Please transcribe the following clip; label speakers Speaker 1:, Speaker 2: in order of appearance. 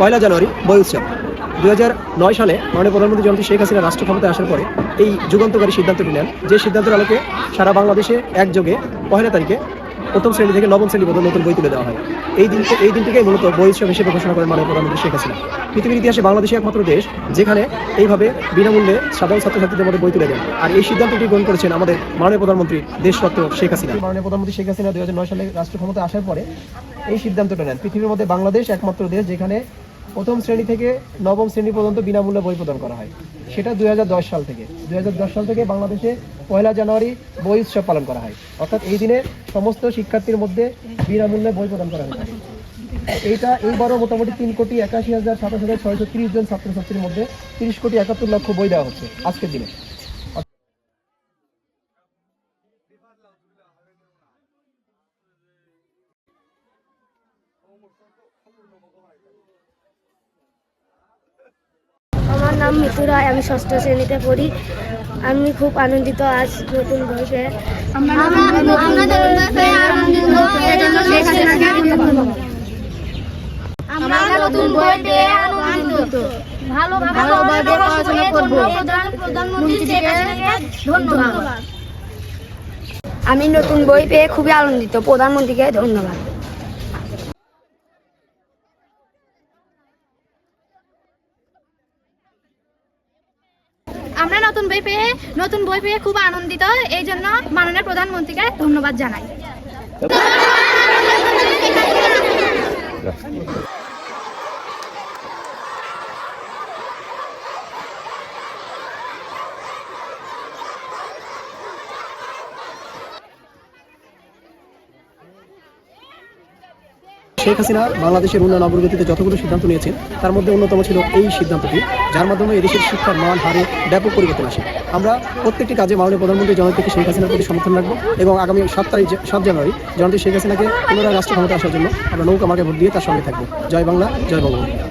Speaker 1: পয়লা জানুয়ারি বই উৎসব। দু নয় সালে মাননীয় প্রধানমন্ত্রী জয়ন্তী শেখ হাসিনা রাষ্ট্র ক্ষমতায় আসার পরে এই যুগান্তকারী সিদ্ধান্তটি নেন যে সিদ্ধান্তের আলোকে সারা বাংলাদেশে একযোগে পহেলা তারিখে প্রথম শ্রেণি থেকে নবম শ্রেণি পর্যন্ত নতুন বই তুলে দেওয়া হয়। এই দিন এই দিনটিকে মূলত বই উৎসব হিসেবে ঘোষণা করেন মাননীয় প্রধানমন্ত্রী শেখ হাসিনা। পৃথিবীর ইতিহাসে বাংলাদেশই একমাত্র দেশ যেখানে এইভাবে বিনামূল্যে সাধারণ ছাত্রছাত্রীদের মধ্যে বই তুলে দেন। আর এই সিদ্ধান্তটি গ্রহণ করেছেন আমাদের মাননীয় প্রধানমন্ত্রী দেশরত্ন শেখ হাসিনা। মাননীয় প্রধানমন্ত্রী শেখ হাসিনা দুই হাজার নয় সালে রাষ্ট্র ক্ষমতা আসার পরে এই সিদ্ধান্তটা নেন। পৃথিবীর মধ্যে বাংলাদেশ একমাত্র দেশ যেখানে প্রথম শ্রেণি থেকে নবম শ্রেণি পর্যন্ত বিনামূল্যে বই প্রদান করা হয়। সেটা দুই হাজার দশ সাল থেকে। দুই হাজার দশ সাল থেকে বাংলাদেশে পয়লা জানুয়ারি বই উৎসব পালন করা হয়। অর্থাৎ এই দিনে সমস্ত শিক্ষার্থীর মধ্যে বিনামূল্যে বই প্রদান করা হয়। এইটা এইবারও মোটামুটি তিন কোটি একাশি হাজার সাতাশ হাজার ছয়শো তিরিশ জন ছাত্রছাত্রীর মধ্যে তিরিশ কোটি একাত্তর লক্ষ বই দেওয়া হচ্ছে আজকের দিনে
Speaker 2: আমার নাম মিতু রায় আমি ষষ্ঠ শ্রেণীতে পড়ি। আমি খুব আনন্দিত আজ নতুন বই পেয়ে
Speaker 3: আমরা নতুন বই পেয়ে আনন্দিত। ভালোভাবে পড়াশোনা করব। প্রধানমন্ত্রী ধন্যবাদ।
Speaker 2: আমি নতুন বই পেয়ে খুবই আনন্দিত। প্রধানমন্ত্রীকে ধন্যবাদ।
Speaker 3: আমরা নতুন বই পেয়ে, নতুন বই পেয়ে খুব আনন্দিত। এই জন্য মাননীয় প্রধানমন্ত্রীকে ধন্যবাদ জানাই।
Speaker 1: শেখ হাসিনা বাংলাদেশের উন্নয়ন অগ্রগতিতে যতগুলো সিদ্ধান্ত নিয়েছেন, তার মধ্যে অন্যতম ছিল এই সিদ্ধান্তটি, যার মাধ্যমে এদেশের শিক্ষার মান, হারে ব্যাপক পরিবর্তন আসে। আমরা প্রত্যেকটি কাজে মাননীয় প্রধানমন্ত্রী জনতাকে শেখ হাসিনার প্রতি সমর্থন রাখব এবং আগামী সাত তারিখ সাত জানুয়ারি জনতা শেখ হাসিনাকে পুনরায় রাষ্ট্র ক্ষমতা আসার জন্য আমরা নৌকা মাকে ভোট দিয়ে তার সঙ্গে থাকব। জয় বাংলা, জয় বঙ্গবন্ধু।